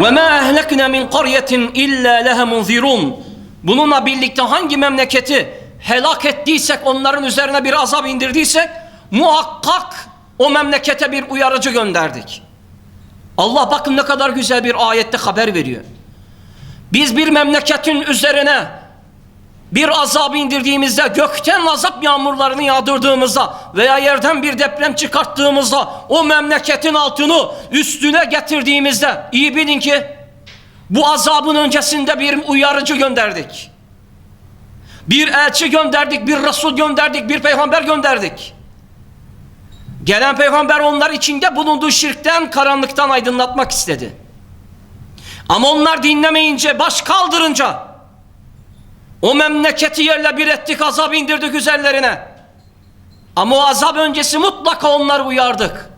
Ve ma ehlekna min qaryetin illa leha munzirun. Bununla birlikte hangi memleketi helak ettiysek, onların üzerine bir azap indirdiysek muhakkak o memlekete bir uyarıcı gönderdik. Allah bakın ne kadar güzel bir ayette haber veriyor. Biz bir memleketin üzerine bir azap indirdiğimizde, gökten azap yağmurlarını yağdırdığımızda veya yerden bir deprem çıkarttığımızda o memleketin altını üstüne getirdiğimizde iyi bilin ki bu azabın öncesinde bir uyarıcı gönderdik. Bir elçi gönderdik, bir Resul gönderdik, bir peygamber gönderdik. Gelen peygamber onlar içinde bulunduğu şirkten, karanlıktan aydınlatmak istedi. Ama onlar dinlemeyince, baş kaldırınca o memleketi yerle bir ettik, azap indirdik üzerlerine. Ama o azap öncesi mutlaka onları uyardık.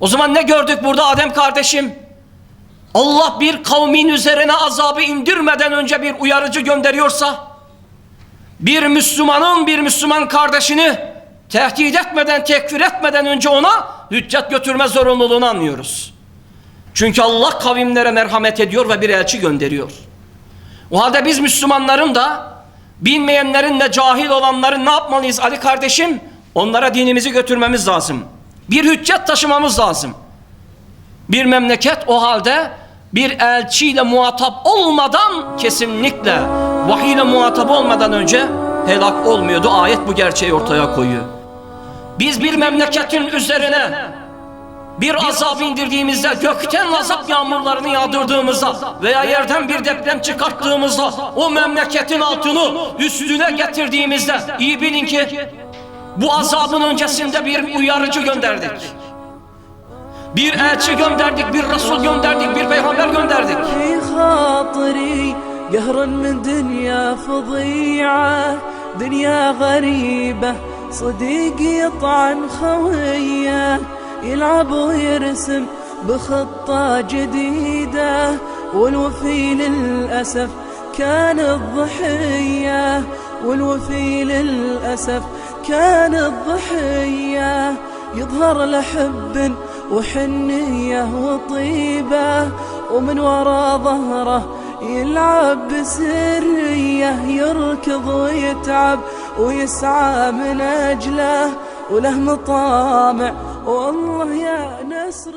O zaman ne gördük burada Adem kardeşim? Allah bir kavmin üzerine azabı indirmeden önce bir uyarıcı gönderiyorsa, bir Müslümanın bir Müslüman kardeşini tehdit etmeden, tekfir etmeden önce ona hüccet götürme zorunluluğunu anlıyoruz. Çünkü Allah kavimlere merhamet ediyor ve bir elçi gönderiyor. O halde biz Müslümanların da bilmeyenlerin de cahil olanların ne yapmalıyız Ali kardeşim? Onlara dinimizi götürmemiz lazım. Bir hüccet taşımamız lazım. Bir memleket o halde bir elçiyle muhatap olmadan kesinlikle vahiy ile muhatap olmadan önce helak olmuyordu. Ayet bu gerçeği ortaya koyuyor. Biz bir memleketin üzerine bir azap indirdiğimizde, gökten azap yağmurlarını yağdırdığımızda veya yerden bir deprem çıkarttığımızda o memleketin altını üstüne getirdiğimizde iyi bilin ki bu azabın öncesinde bir uyarıcı gönderdik. Bir elçi gönderdik, bir Resul gönderdik, bir peygamber gönderdik. في خاطري قهرا من دنيا فظيعة دنيا غريبة صديق يطعن خويه يلعب ويرسم بخطة جديدة والوفي للأسف كان الضحية. والوفي للأسف كان الضحية. يظهر لحب وحنية وطيبة ومن ورا ظهره يلعب بسرية يركض ويتعب ويسعى من أجله. وله مطامع والله يا نسر